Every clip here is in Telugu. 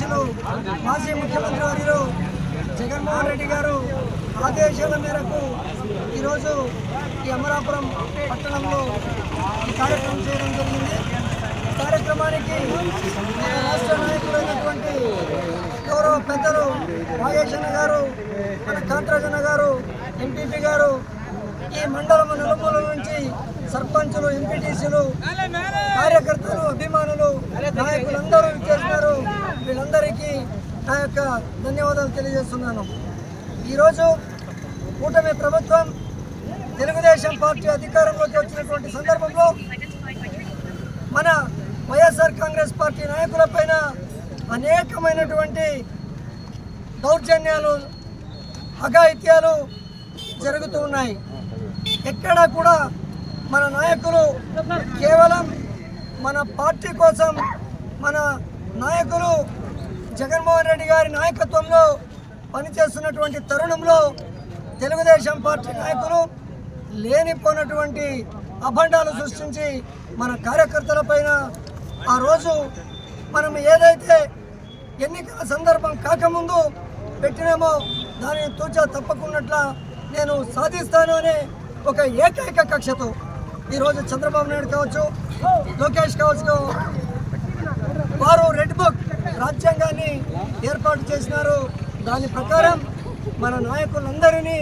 అధ్యక్షులు మాజీ ముఖ్యమంత్రి వారు జగన్మోహన్ రెడ్డి గారు ఆదేశాల మేరకు ఈరోజు ఈ అమరాపురం పట్టణంలో ఈ కార్యక్రమం చేయడం జరిగింది. కార్యక్రమానికి రాష్ట్ర నాయకులైనటువంటి గౌరవ పెద్దలు మహేశన్న గారు మన కాంతరాజన్న గారు ఎంపీపీ గారు ఈ మండలం నలుమూల నుంచి సర్పంచులు ఎంపీటీసీలు కార్యకర్తలు అభిమానులు నాయకులందరూ నా యొక్క ధన్యవాదాలు తెలియజేస్తున్నాను. ఈరోజు కూటమి ప్రభుత్వం తెలుగుదేశం పార్టీ అధికారంలోకి వచ్చినటువంటి సందర్భంలో మన వైఎస్ఆర్ కాంగ్రెస్ పార్టీ నాయకులపైన అనేకమైనటువంటి దౌర్జన్యాలు అఘాయిత్యాలు జరుగుతూ ఉన్నాయి. ఎక్కడా కూడా మన నాయకులు కేవలం మన పార్టీ కోసం మన నాయకులు జగన్మోహన్ రెడ్డి గారి నాయకత్వంలో పనిచేస్తున్నటువంటి తరుణంలో తెలుగుదేశం పార్టీ నాయకులు లేనిపోయినటువంటి అభండాలు సృష్టించి మన కార్యకర్తల పైన ఆ రోజు మనం ఏదైతే ఎన్నికల సందర్భం కాకముందు పెట్టినామో దానిని తూచా తప్పకున్నట్ల నేను సాధిస్తాను అనే ఒక ఏకైక కక్షతో ఈరోజు చంద్రబాబు నాయుడు కావచ్చు లోకేష్ కావచ్చు వారు రెడ్ బుక్ రాజ్యాంగాన్ని ఏర్పాటు చేసినారు. దాని ప్రకారం మన నాయకులందరినీ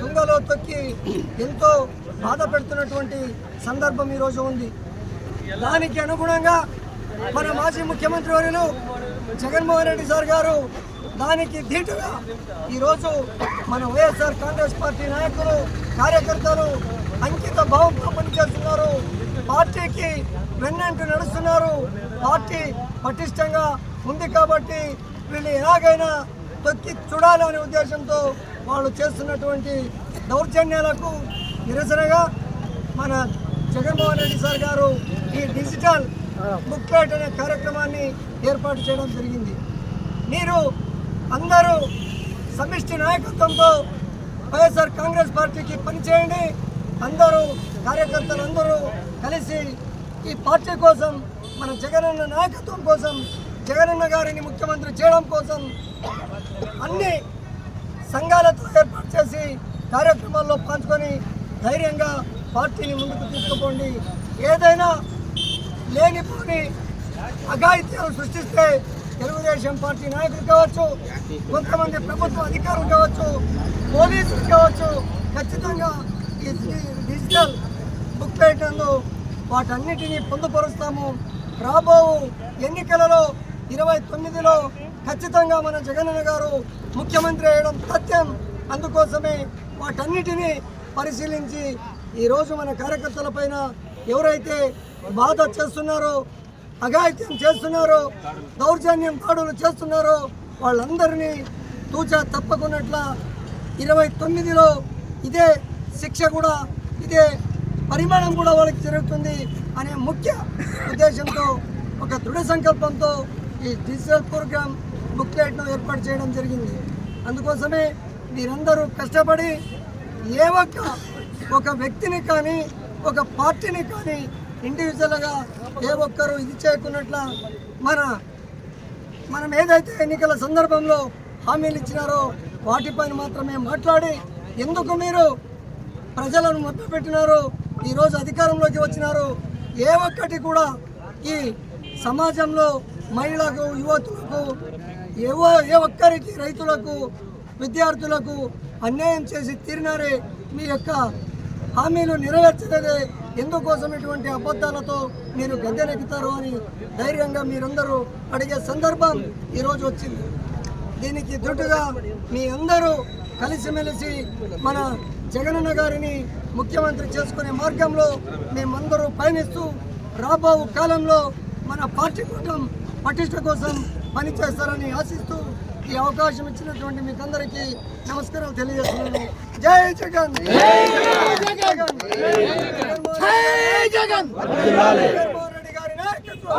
తుంగలో తొక్కి ఎంతో బాధ పెడుతున్నటువంటి సందర్భం ఈరోజు ఉంది. దానికి అనుగుణంగా మన మాజీ ముఖ్యమంత్రి వర్యులు జగన్మోహన్ రెడ్డి సార్ గారు దానికి ధీటుగా ఈరోజు మన వైఎస్ఆర్ కాంగ్రెస్ పార్టీ నాయకులు కార్యకర్తలు అంకిత భావంతో పనిచేస్తున్నారు పార్టీకి వెన్నంటూ నడుస్తున్నారు. పార్టీ పటిష్టంగా ఉంది కాబట్టి వీళ్ళు ఎలాగైనా తొక్కి చూడాలనే ఉద్దేశంతో వాళ్ళు చేస్తున్నటువంటి దౌర్జన్యాలకు నిరసనగా మన జగన్మోహన్ రెడ్డి సార్ గారు ఈ డిజిటల్ బుక్లెట్ అనే కార్యక్రమాన్ని ఏర్పాటు చేయడం జరిగింది. మీరు అందరూ సమిష్టి నాయకత్వంతో వైఎస్ఆర్ కాంగ్రెస్ పార్టీకి పనిచేయండి అందరూ కార్యకర్తలు అందరూ కలిసి ఈ పార్టీ కోసం మన జగనన్న నాయకత్వం కోసం జగనన్న గారిని ముఖ్యమంత్రి చేయడం కోసం అన్ని సంఘాలతో ఏర్పాటు చేసి కార్యక్రమాల్లో పంచుకొని ధైర్యంగా పార్టీని ముందుకు తీసుకుపోండి. ఏదైనా లేనిపోని అఘాయిత్యాలు సృష్టిస్తే తెలుగుదేశం పార్టీ నాయకులు కావచ్చు కొంతమంది ప్రభుత్వ అధికారులు కావచ్చు పోలీసులు కావచ్చు ఖచ్చితంగా ఈ డిజిటల్ బుక్లెట్ వాటన్నిటినీ పొందుపరుస్తాము. రాబో ఎన్నికలలో ఇరవై తొమ్మిదిలో ఖచ్చితంగా మన జగనన్న గారు ముఖ్యమంత్రి అయ్యడం సత్యం. అందుకోసమే వాటన్నిటినీ పరిశీలించి ఈరోజు మన కార్యకర్తలపైన ఎవరైతే బాధ చేస్తున్నారో అఘాయిత్యం చేస్తున్నారో దౌర్జన్యం దాడులు చేస్తున్నారో వాళ్ళందరినీ తూచా తప్పకున్నట్ల ఇరవై తొమ్మిదిలో ఇదే శిక్ష కూడా ఇదే పరిమాణం కూడా వాళ్ళకి జరుగుతుంది అనే ముఖ్య ఉద్దేశంతో ఒక దృఢ సంకల్పంతో ఈ డిజిటల్ ప్రోగ్రామ్ బుక్లెట్ను ఏర్పాటు చేయడం జరిగింది. అందుకోసమే మీరందరూ కష్టపడి ఏ ఒక్క ఒక వ్యక్తిని కానీ ఒక పార్టీని కానీ ఇండివిజువల్గా ఏ ఒక్కరు ఇది చేయకున్నట్ల మన మనం ఏదైతే ఎన్నికల సందర్భంలో హామీలు ఇచ్చినారో వాటిపైన మాత్రమే మాట్లాడి ఎందుకు మీరు ప్రజలను మభ్యపెట్టినారు ఈరోజు అధికారంలోకి వచ్చినారు ఏ ఒక్కటి కూడా ఈ సమాజంలో మహిళలకు యువతులకు ఏవో ఏ ఒక్కరికి రైతులకు విద్యార్థులకు అన్యాయం చేసి తీరినారే మీ యొక్క హామీలు నెరవేర్చలేదే. ఎందుకోసం ఇటువంటి అబద్ధాలతో మీరు గద్దెనెక్కుతారు అని ధైర్యంగా మీరందరూ అడిగే సందర్భం ఈరోజు వచ్చింది. దీనికి దుట్టుగా మీ అందరూ కలిసిమెలిసి మన జగనన్న గారిని ముఖ్యమంత్రి చేసుకునే మార్గంలో మేమందరూ పయనిస్తూ రాబో కాలంలో మన పార్టీ కూటం పటిష్ట కోసం పనిచేస్తారని ఆశిస్తూ ఈ అవకాశం ఇచ్చినటువంటి మీకు అందరికి నమస్కారాలు తెలియజేస్తున్నాను. జై జగన్! జై జగన్! గారి నాయకత్వం